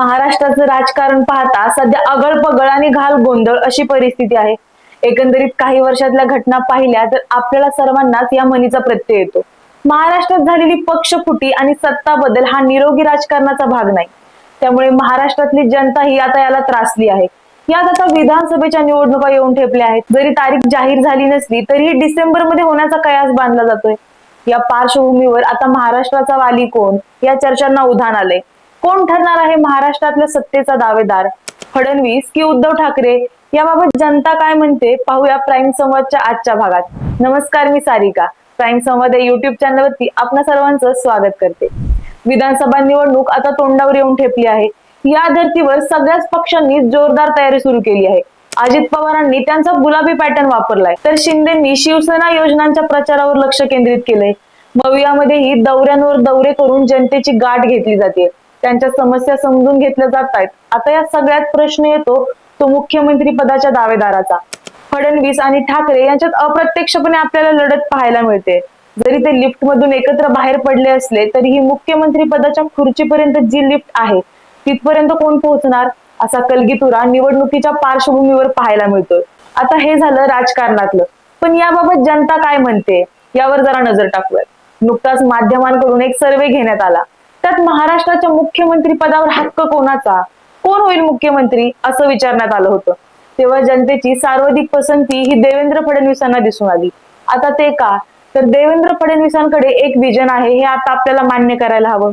महाराष्ट्राचं राजकारण पाहता सध्या अगळपगळ आणि घाल गोंधळ अशी परिस्थिती आहे. एकंदरीत काही वर्षातल्या घटना पाहिल्या तर आपल्याला सर्वांनाच या म्हणीचा प्रत्यय येतो. महाराष्ट्रात झालेली पक्षफुटी आणि सत्ता बदल हा निरोगी राजकारणाचा भाग नाही. त्यामुळे महाराष्ट्रातली जनता ही आता याला त्रासली आहे. यात आता विधानसभेच्या निवडणुका येऊन ठेपल्या आहेत. जरी तारीख जाहीर झाली नसली तरीही डिसेंबरमध्ये होण्याचा कयास बांधला जातोय. या पार्श्वभूमीवर आता महाराष्ट्राचा वाली कोण? या चर्चांना उधाण आलंय. कोण ठरणार आहे महाराष्ट्रातल्या सत्तेचा दावेदार? फडणवीस की उद्धव ठाकरे? याबाबत जनता काय म्हणते? पाहूया प्राईम संवादच्या आजच्या भागात. नमस्कार मी सारिका. प्राईम संवाद या युट्यूब चॅनलवरती आपल्या सर्वांचं स्वागत करते. विधानसभा निवडणूक आता तोंडावर येऊन ठेपली आहे. या धर्तीवर सगळ्याच पक्षांनी जोरदार तयारी सुरू केली आहे. अजित पवारांनी त्यांचा गुलाबी पॅटर्न वापरलाय. तर शिंदेंनी शिवसेना योजनांच्या प्रचारावर लक्ष केंद्रित केलंय. मवियामध्येही दौऱ्यांवर दौरे करून जनतेची गाठ घेतली जाते. त्यांच्या समस्या समजून घेतल्या जात आहेत आता या सगळ्यात प्रश्न येतो तो मुख्यमंत्री पदाच्या दावेदाराचा. फडणवीस आणि ठाकरे यांच्यात अप्रत्यक्षपणे आपल्याला लढत पाहायला मिळते. जरी ते लिफ्ट मधून एकत्र बाहेर पडले असले तरीही मुख्यमंत्री पदाच्या खुर्चीपर्यंत जी लिफ्ट आहे तिथपर्यंत कोण पोहोचणार? असा कलगीतुरा निवडणुकीच्या पार्श्वभूमीवर पाहायला मिळतोय. आता हे झालं राजकारणातलं. पण याबाबत जनता काय म्हणते? यावर जरा नजर टाकूयात. नुकताच माध्यमांकडून एक सर्वे घेण्यात आला. त्यात महाराष्ट्राच्या मुख्यमंत्री पदावर हक्क कोणाचा? कोण होईल मुख्यमंत्री? असं विचारण्यात आलं होतं. तेव्हा जनतेची सर्वाधिक पसंती ही देवेंद्र फडणवीसांना दिसून आली. आता ते का? तर देवेंद्र फडणवीसांकडे एक विजन आहे हे आता आपल्याला मान्य करायला हवं.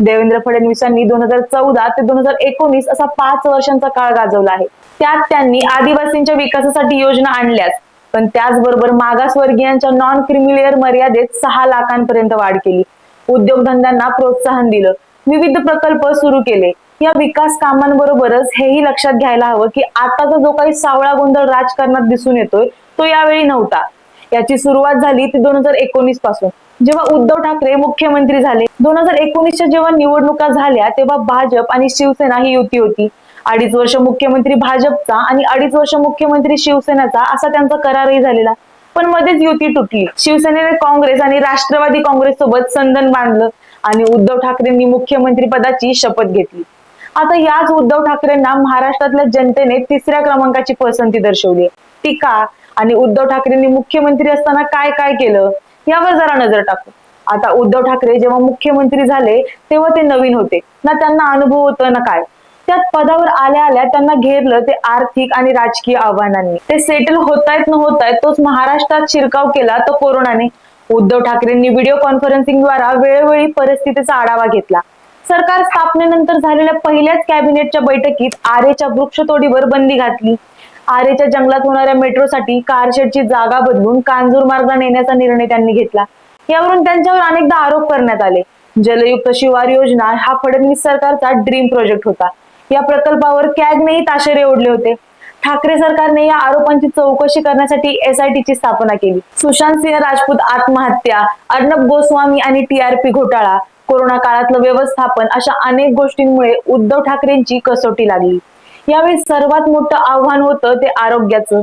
देवेंद्र फडणवीसांनी दोन हजार चौदा ते दोन हजार एकोणीस असा पाच वर्षांचा काळ गाजवला आहे. त्यात त्यांनी आदिवासींच्या विकासासाठी योजना आणल्याच पण त्याचबरोबर मागासवर्गीयांच्या नॉन क्रिमिलेअर मर्यादेत सहा लाखांपर्यंत वाढ केली. उद्योगधंद्यांना प्रोत्साहन दिलं. विविध प्रकल्प सुरू केले. या विकास कामांबरोबरच हेही लक्षात घ्यायला हवं की आताचा जो काही सावळा गोंधळ राजकारणात दिसून येतोय तो यावेळी नव्हता. याची सुरुवात झाली ती दोन हजार एकोणीसपासून. जेव्हा उद्धव ठाकरे मुख्यमंत्री झाले दोन हजार एकोणीसच्या जेव्हा निवडणुका झाल्या तेव्हा भाजप आणि शिवसेना ही युती होती. अडीच वर्ष मुख्यमंत्री भाजपचा आणि अडीच वर्ष मुख्यमंत्री शिवसेनेचा असा त्यांचा करारही झालेला. पण मध्येच युती तुटली. शिवसेनेने काँग्रेस आणि राष्ट्रवादी काँग्रेस सोबत संधन बांधलं आणि उद्धव ठाकरेंनी मुख्यमंत्री पदाची शपथ घेतली. आता याच उद्धव ठाकरेंना महाराष्ट्रातल्या जनतेने तिसऱ्या क्रमांकाची पसंती दर्शवली टीका आणि उद्धव ठाकरेंनी मुख्यमंत्री असताना काय काय केलं यावर जरा नजर टाकू. आता उद्धव ठाकरे जेव्हा मुख्यमंत्री झाले तेव्हा ते नवीन होते. ना त्यांना अनुभव होतं ना काय. त्यात पदावर आल्या आल्या त्यांना घेरलं ते आर्थिक आणि राजकीय आव्हानांनी. ते सेटल होतायत न होतायत तोच महाराष्ट्रात शिरकाव केला तो कोरोनाने. उद्धव ठाकरेंनी व्हिडिओ कॉन्फरन्सिंग द्वारा वेळोवेळी परिस्थितीचा आढावा घेतला. सरकार स्थापनेनंतर झालेल्या पहिल्याच कॅबिनेटच्या बैठकीत आरेच्या वृक्षतोडीवर बंदी घातली. आरेच्या जंगलात होणाऱ्या मेट्रोसाठी कारशेडची जागा बदलून कांजूर मार्गा नेण्याचा निर्णय त्यांनी घेतला. यावरून त्यांच्यावर अनेकदा आरोप करण्यात आले. जलयुक्त शिवार योजना हा फडणवीस सरकारचा ड्रीम प्रोजेक्ट होता. या प्रकल्पावर कॅगनेही ताशेरे ओढले होते. ठाकरे सरकारने या आरोपांची चौकशी करण्यासाठी एसआयटी ची स्थापना केली. सुशांत सिंह राजपूत आत्महत्या अर्णब गोस्वामी आणि टी आर पी घोटाळा कोरोना काळातलं व्यवस्थापन अशा अनेक गोष्टींमुळे उद्धव ठाकरेंची कसोटी लागली. यावेळी सर्वात मोठं आव्हान होतं ते आरोग्याचं.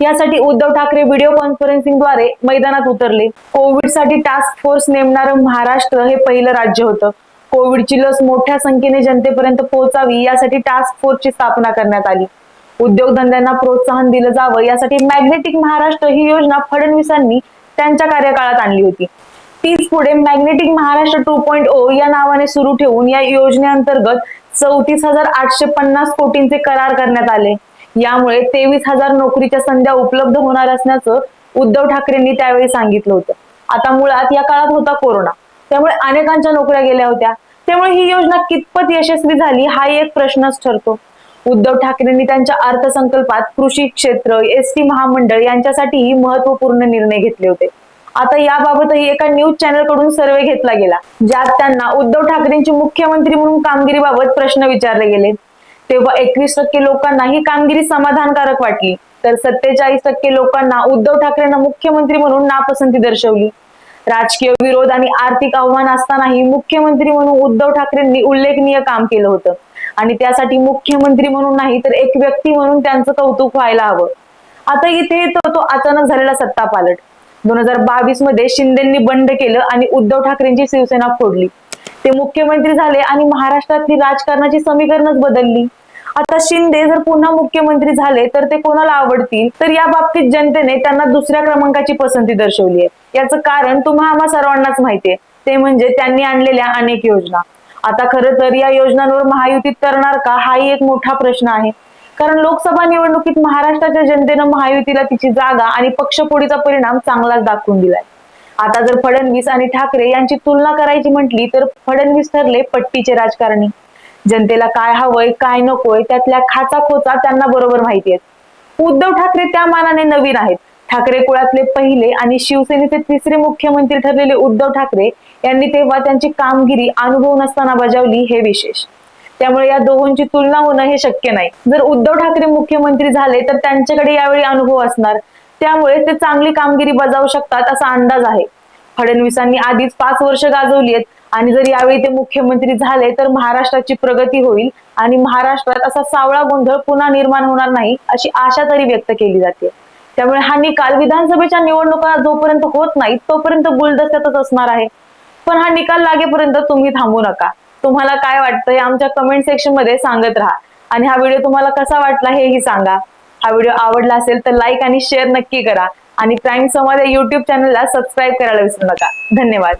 यासाठी उद्धव ठाकरे व्हिडिओ कॉन्फरन्सिंगद्वारे मैदानात उतरले. कोविडसाठी टास्क फोर्स नेमणारं महाराष्ट्र हे पहिलं राज्य होतं. कोविडची लस मोठ्या संख्येने जनतेपर्यंत पोहोचावी यासाठी टास्क फोर्सची स्थापना करण्यात आली. उद्योगधंद्यांना प्रोत्साहन दिलं जावं यासाठी मॅग्नेटिक महाराष्ट्र ही योजना फडणवीसांनी त्यांच्या कार्यकाळात आणली होती. तीच पुढे magnetic Maharashtra two point O या नावाने सुरू ठेवून या योजनेअंतर्गत चौतीस हजार आठशे पन्नास कोटींचे करार करण्यात आले. यामुळे तेवीस हजार नोकरीच्या संध्या उपलब्ध होणार असल्याचं उद्धव ठाकरेंनी त्यावेळी सांगितलं होतं. आता मुळात या काळात होता कोरोना. त्यामुळे अनेकांच्या नोकऱ्या गेल्या होत्या. त्यामुळे ही योजना कितपत यशस्वी झाली हा एक प्रश्नच ठरतो. उद्धव ठाकरेंनी त्यांच्या अर्थसंकल्पात कृषी क्षेत्र एस टी महामंडळ यांच्यासाठीही महत्त्वपूर्ण निर्णय घेतले होते. आता याबाबतही एका न्यूज चॅनलकडून सर्वे घेतला गेला ज्यात त्यांना उद्धव ठाकरेंची मुख्यमंत्री म्हणून कामगिरीबाबत प्रश्न विचारले गेले. तेव्हा एकवीस टक्के लोकांना ही कामगिरी समाधानकारक वाटली तर सत्तेचाळीस टक्के लोकांना उद्धव ठाकरेंना मुख्यमंत्री म्हणून नापसंती दर्शवली. राजकीय विरोध आणि आर्थिक आव्हान असतानाही मुख्यमंत्री म्हणून उद्धव ठाकरेंनी उल्लेखनीय काम केलं होतं. आणि त्यासाठी मुख्यमंत्री म्हणून नाही तर एक व्यक्ती म्हणून त्यांचं कौतुक व्हायला हवं. आता इथे येतो तो अचानक झालेला सत्ता पालट. दोन हजार बावीसमध्ये शिंदेंनी बंड केलं आणि उद्धव ठाकरेंची शिवसेना फोडली. ते मुख्यमंत्री झाले आणि महाराष्ट्रातली राजकारणाची समीकरणच बदलली. आता शिंदे जर पुन्हा मुख्यमंत्री झाले तर ते कोणाला आवडतील? तर या बाबतीत जनतेने त्यांना दुसऱ्या क्रमांकाची पसंती दर्शवली आहे. याचं कारण तुम्हा आम्हा सर्वांनाच माहितीये. ते म्हणजे त्यांनी आणलेल्या अनेक योजना. आता खरं तर या योजनांवर महायुतीत करणार का? हाही एक मोठा प्रश्न आहे. कारण लोकसभा निवडणुकीत महाराष्ट्राच्या जनतेनं महायुतीला तिची जागा आणि पक्षपोडीचा परिणाम चांगलाच दाखवून दिलाय. आता जर फडणवीस आणि ठाकरे यांची तुलना करायची म्हटली तर फडणवीस ठरले पट्टीचे राजकारणी. जनतेला काय हवंय काय नकोय त्यातल्या खाचा खोचा त्यांना बरोबर माहिती आहेत उद्धव ठाकरे त्या मानाने नवीन आहेत. ठाकरे कुळातले पहिले आणि शिवसेनेचे तिसरे मुख्यमंत्री ठरलेले उद्धव ठाकरे यांनी तेव्हा त्यांची कामगिरी अनुभव नसताना बजावली हे विशेष. त्यामुळे या दोघांची तुलना होणं हे शक्य नाही. जर उद्धव ठाकरे मुख्यमंत्री झाले तर त्यांच्याकडे यावेळी अनुभव असणार. त्यामुळे ते चांगली कामगिरी बजावू शकतात असा अंदाज आहे. फडणवीसांनी आधीच पाच वर्ष गाजवली आहेत आणि जर यावेळी ते मुख्यमंत्री झाले तर महाराष्ट्राची प्रगती होईल आणि महाराष्ट्रात असा सावळा गोंधळ पुन्हा निर्माण होणार नाही अशी आशा तरी व्यक्त केली जाते. त्यामुळे हा निकाल विधानसभेच्या निवडणुका जोपर्यंत होत नाही तोपर्यंत गुलदस्त्यातच असणार आहे. पण हा निकाल लागेपर्यंत तुम्ही थांबू नका. तुम्हाला काय वाटतं हे आमच्या कमेंट सेक्शनमध्ये सांगत राहा. आणि हा व्हिडिओ तुम्हाला कसा वाटला हेही सांगा. हा व्हिडिओ आवडला असेल तर लाईक आणि शेअर नक्की करा. आणि प्राईम समाज या युट्यूब चॅनलला सबस्क्राईब करायला विसरू नका. धन्यवाद.